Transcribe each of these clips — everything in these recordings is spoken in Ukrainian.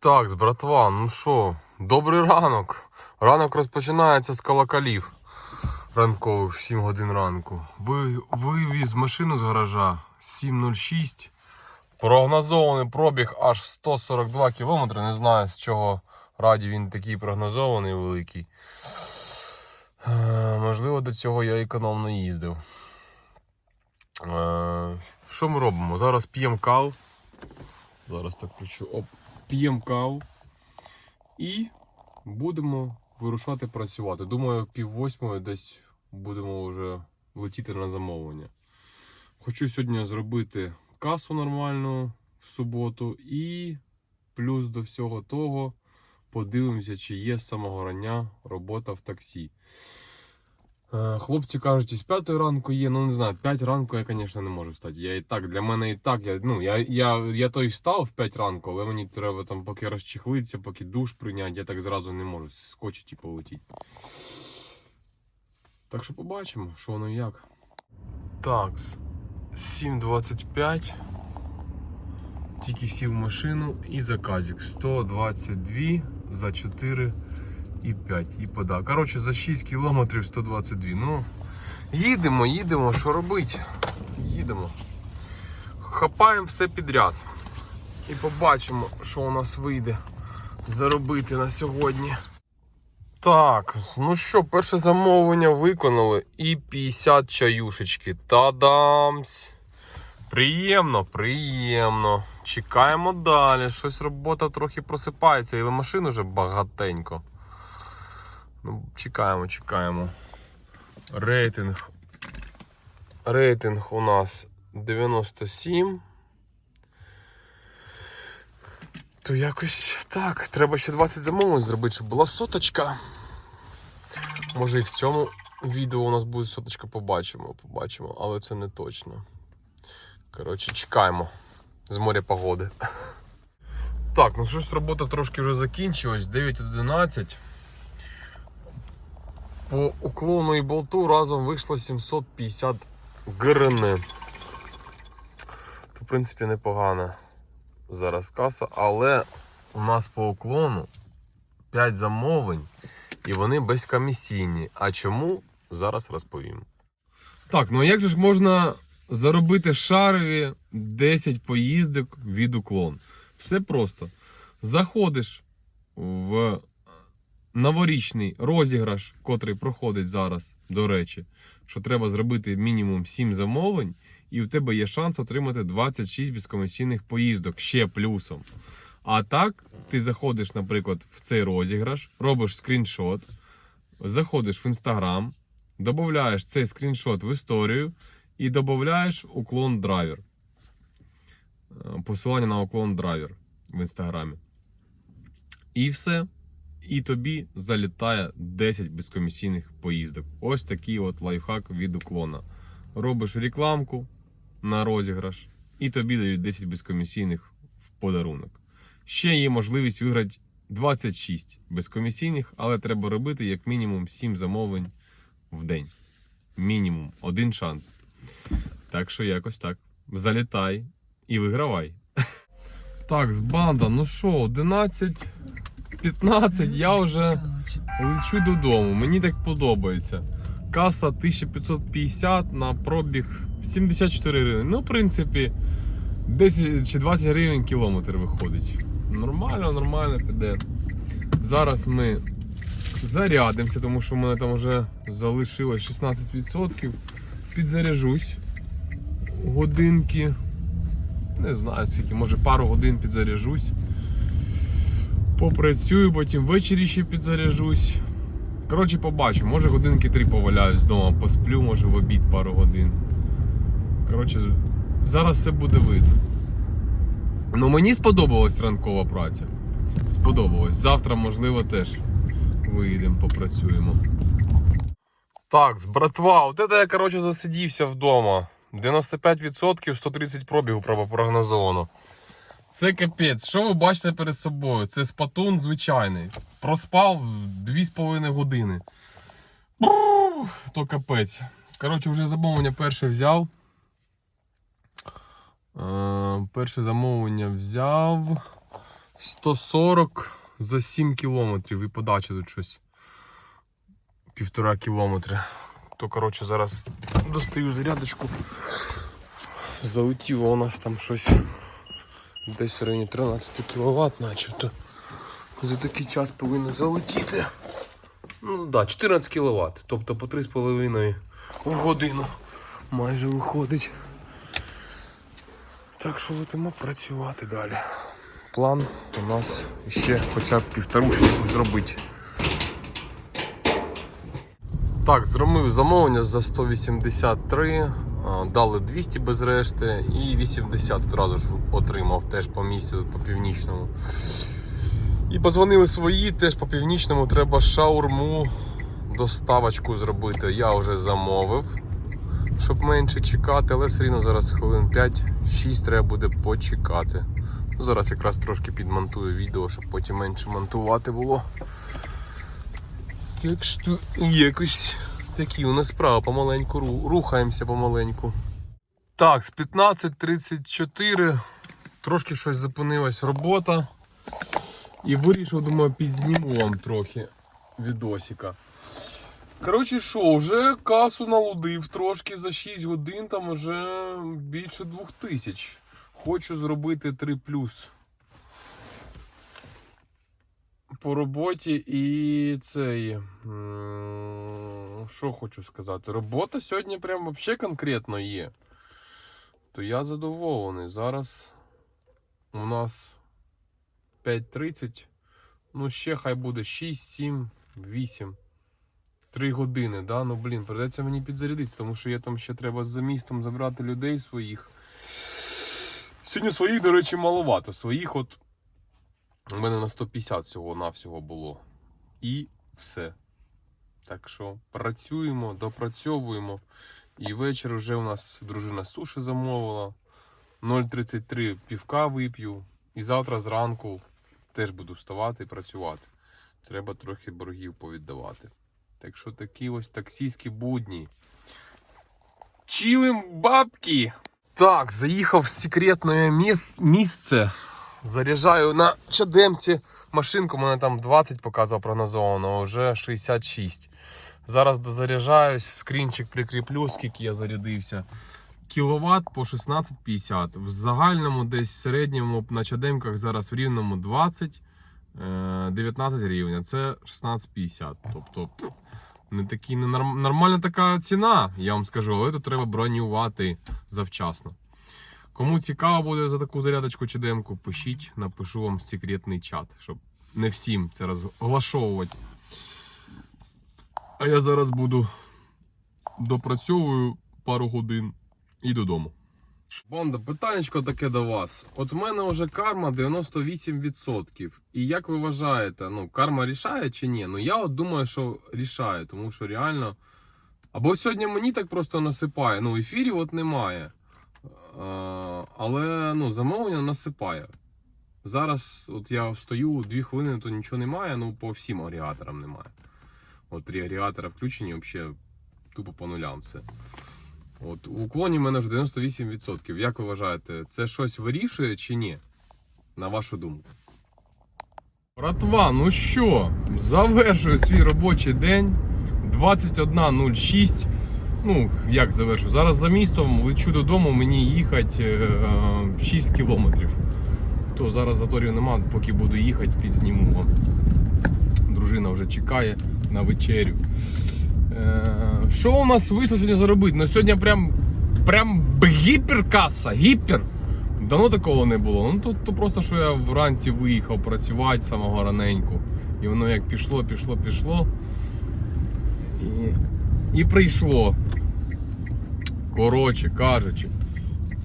Так, братва, ну що, добрий ранок. Ранок розпочинається з колоколів ранкових в 7 годин ранку. Ви, вивіз машину з гаража 7.06. Прогнозований пробіг аж 142 км. Не знаю з чого раді він такий прогнозований великий. Е, Можливо, до цього я економно їздив. Е, Що ми робимо? Зараз п'ємо каву. Зараз так включу. Оп, п'ємо каву. І будемо вирушати працювати. Думаю, пів восьмої десь будемо вже летіти на замовлення. Хочу сьогодні зробити касу нормальну в суботу і плюс до всього того подивимося, чи є з самого рання робота в таксі. Е, Хлопці кажуть, із 5 ранку є, ну не знаю, 5 ранку я, звісно, не можу встати. Я і так, для мене і так, я, ну, я, я, я той встав в 5 ранку, але мені треба там поки розчехлитися, поки душ прийняти, я так зразу не можу скочити і полетіти. Так що побачимо, що воно і як. Так, 7.25. Тільки сів в машину і заказик 122 за 4 і 5 і пода. Коротше, за 6 кілометрів 122. Ну, їдемо, їдемо, що робити? Їдемо. Хапаємо все підряд. І побачимо, що у нас вийде заробити на сьогодні. Так, ну що, перше замовлення виконали і 50 чаюшечки. Та-дамсь! Приємно, приємно. Чекаємо далі. Щось робота трохи просипається, але машин уже багатенько. Ну, чекаємо, чекаємо. Рейтинг. Рейтинг у нас 97. То якось так. Треба ще 20 замовлень зробити, щоб була соточка. Може і в цьому відео у нас буде соточка, побачимо, побачимо, але це не точно. Коротше, чекаємо з моря погоди. Так, ну щось робота трошки вже закінчилась. 9.11. По уклону і болту разом вийшло 750 грн. То, в принципі, непогана зараз каса, але у нас по уклону 5 замовлень і вони безкомісійні. А чому? Зараз розповім. Так, ну як же ж можна заробити шарові 10 поїздок від уклон? Все просто. Заходиш в новорічний розіграш, котрий проходить зараз, до речі, що треба зробити мінімум 7 замовлень, і у тебе є шанс отримати 26 безкомісійних поїздок ще плюсом. А так, ти заходиш, наприклад, в цей розіграш, робиш скріншот, заходиш в інстаграм, додаєш цей скріншот в історію і додаєш уклон драйвер. Е, Посилання на уклон драйвер в інстаграмі. І все. І тобі залітає 10 безкомісійних поїздок. Ось такий от лайфхак від уклона. Робиш рекламку на розіграш, і тобі дають 10 безкомісійних в подарунок. Ще є можливість виграти 26 безкомісійних, але треба робити як мінімум 7 замовлень в день. Мінімум один шанс. Так що якось так. Залітай і вигравай. Так, з банда, ну що, 11, 15, я вже лечу додому. Мені так подобається. Каса 1550 на пробіг 74 гривень. Ну, в принципі, 10 чи 20 гривень кілометр виходить. Нормально, нормально піде. Зараз ми зарядимося, тому що в мене там вже залишилось 16%. Підзаряжусь годинки. Не знаю скільки, може пару годин підзаряжусь. Попрацюю, потім ввечері ще підзаряжусь. Коротше, побачу, може годинки три поваляюсь вдома, посплю, може в обід пару годин. Коротше, зараз все буде видно. Ну мені сподобалась ранкова праця. Сподобалось. Завтра, можливо, теж виїдемо, попрацюємо. Так, братва, от це я, коротше, засидівся вдома. 95% 130 пробігу прогнозовано. Це капець. Що ви бачите перед собою? Це спатун звичайний. Проспав 2,5 години. То капець. Коротше, вже замовлення перше взяв. Е, перше замовлення взяв. 140 за 7 кілометрів. І подача тут щось. Півтора кілометри. То, коротше, зараз достаю зарядочку. Залетіло у нас там щось десь в районі 13 кВт, начебто. За такий час повинно залетіти. Ну так, да, 14 кВт, тобто по 3,5 в годину майже виходить. Так що летимо працювати далі. План у нас ще хоча б півторушечку зробити. Так, зробив замовлення за 183, а, дали 200 без решти і 80 одразу ж отримав теж по місцю по північному. І позвонили свої, теж по північному треба шаурму доставочку зробити. Я вже замовив, щоб менше чекати, але все рівно зараз хвилин 5-6 треба буде почекати. Ну, Зараз якраз трошки підмонтую відео, щоб потім менше монтувати було. Так що якось такі у нас справи помаленьку рухаємося помаленьку. Так, з 15.34 трошки щось зупинилась робота. І вирішив, думаю, підзніму вам трохи відосика. Коротше, що, вже касу налудив трошки за 6 годин, там вже більше 2000. Хочу зробити 3 плюс по роботі і цей. Що хочу сказати? Робота сьогодні прям взагалі конкретно є. То я задоволений. Зараз у нас 5.30. Ну, ще хай буде 6, 7, 8. 3 години, да? Ну блін, придеться мені підзарядитися, тому що я там ще треба за містом забрати людей своїх. Сьогодні своїх, до речі, маловато. Своїх от у мене на 150 всього навсього було. І все. Так що працюємо, допрацьовуємо. І вечір вже у нас дружина суші замовила. 0,33 півка вип'ю. І завтра зранку теж буду вставати і працювати. Треба трохи боргів повіддавати. Так що такі ось таксійські будні. Чилим бабки! Так, заїхав в секретне місце. Заряджаю на чадемці машинку, мене там 20 показував прогнозовано, а вже 66. Зараз дозаряджаюсь, скрінчик прикріплю, скільки я зарядився. Кіловат по 16,50. В загальному десь середньому на чадемках зараз в рівному 20, е, 19 гривень. а Це 16,50. Тобто не такі, не норм- нормальна така ціна, я вам скажу, але тут треба бронювати завчасно. Кому цікаво буде за таку зарядочку чи демку, пишіть, напишу вам секретний чат, щоб не всім це розглашовувати. А я зараз буду допрацьовую пару годин і додому. Банда, питаннячко таке до вас. От в мене вже карма 98%. І як ви вважаєте, ну, карма рішає чи ні? Ну я от думаю, що рішає, тому що реально. Або сьогодні мені так просто насипає. Ну, ефірів от немає. А, але ну, замовлення насипає. Зараз от я встаю 2 хвилини, то нічого немає, ну по всім агрегаторам немає. От три агрегатора включені, взагалі тупо по нулям все. От у уклоні в мене вже 98%. Як ви вважаєте, це щось вирішує чи ні? На вашу думку? Братва, ну що, завершую свій робочий день. 21.06. Ну, як завершу? Зараз за містом лечу додому, мені їхати е, 6 кілометрів. То зараз заторів нема, поки буду їхати, підзніму вам. Дружина вже чекає на вечерю. Е, Що у нас вийшло сьогодні заробити? Ну сьогодні прям, прям гіперкаса, гіпер. Давно такого не було. Ну тут то просто що я вранці виїхав працювати самого раненько. І воно як пішло, пішло, пішло. І, і прийшло. Коротше кажучи,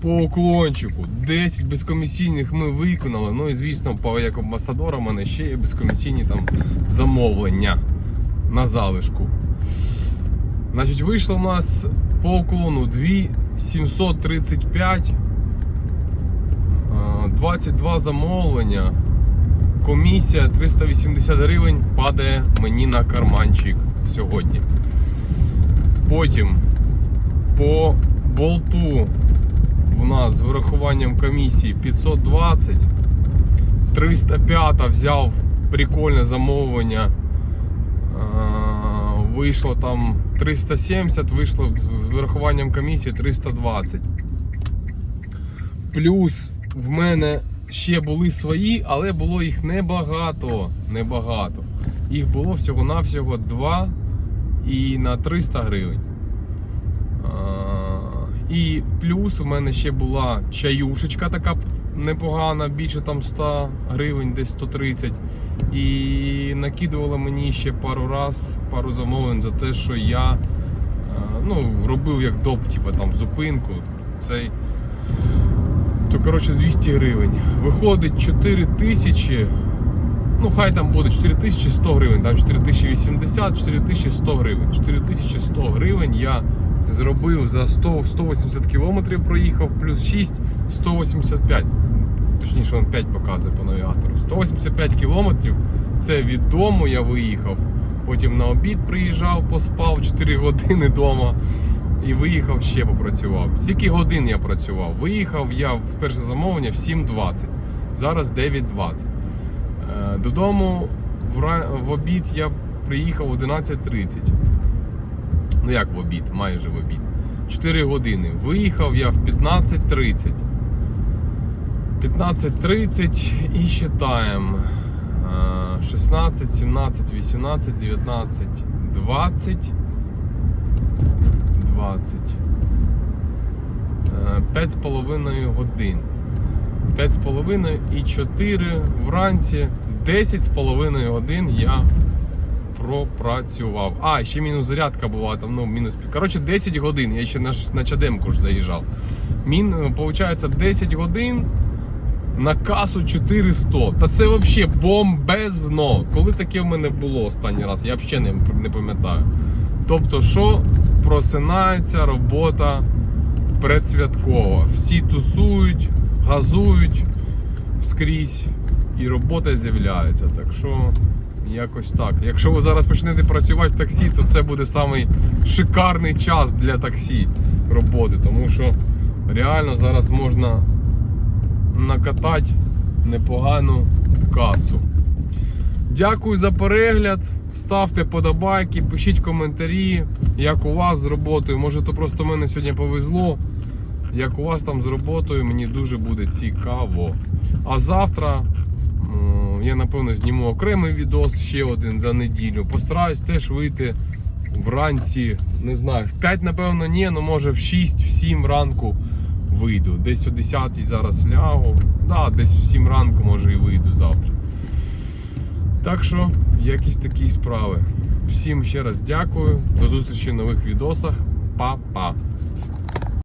по уклончику 10 безкомісійних ми виконали. Ну і звісно, по як амбасадора в мене ще є безкомісійні там замовлення на залишку. Значить, вийшло у нас по уклону 2735, е, 22 замовлення. Комісія 380 гривень падає мені на карманчик сьогодні. Потім по болту в нас з врахуванням комісії 520. 305 взяв прикольне замовлення. Вийшло там 370, вийшло з врахуванням комісії 320. Плюс в мене ще були свої, але було їх небагато. Небагато. Їх було всього-навсього 2 і на 300 гривень. І плюс в мене ще була чаюшечка така непогана, більше там 100 гривень, десь 130. І накидувала мені ще пару раз, пару замовлень за те, що я е, ну, робив як доп, типу, там зупинку. Цей, то коротше 200 гривень. Виходить 4 тисячі. Ну, хай там буде 4100 гривень, там 4080, 4100 гривень. 4100 гривень я зробив за 100, 180 кілометрів проїхав, плюс 6 185. Точніше, він 5 показує по навігатору. 185 кілометрів це від дому я виїхав. Потім на обід приїжджав, поспав 4 години вдома і виїхав ще попрацював. Скільки годин я працював? Виїхав я в перше замовлення в 7.20. Зараз 9.20. Е, Додому в, обід я приїхав о 11.30. Ну як в обід, майже в обід. 4 години. Виїхав я в 15.30. 15.30 і считаємо. Е, 16, 17, 18, 19, 20. 20. Е, 5,5 годин. 5,5 і 4 вранці. 10,5 годин я пропрацював. А, ще мінус зарядка була там, ну, мінус. Коротше, 10 годин. Я ще на, на Чадемку ж заїжджав. Мін, виходить, 10 годин на касу 400. Та це взагалі бомбезно. Коли таке в мене було останній раз, я взагалі не, не пам'ятаю. Тобто, що просинається робота предсвяткова. Всі тусують, газують скрізь, і робота з'являється. Так що якось так. Якщо ви зараз почнете працювати в таксі, то це буде самий шикарний час для таксі роботи, тому що реально зараз можна накатати непогану касу. Дякую за перегляд. Ставте подобайки, пишіть коментарі, як у вас з роботою. Може, то просто мене сьогодні повезло. Як у вас там з роботою, мені дуже буде цікаво. А завтра я напевно зніму окремий відос, ще один за неділю. Постараюсь теж вийти вранці, не знаю, в 5, напевно, ні, але може в 6, в 7 ранку вийду. Десь о 10 зараз лягу. Да, десь в 7 ранку може і вийду завтра. Так що, якісь такі справи. Всім ще раз дякую. До зустрічі в нових відосах. Па-па.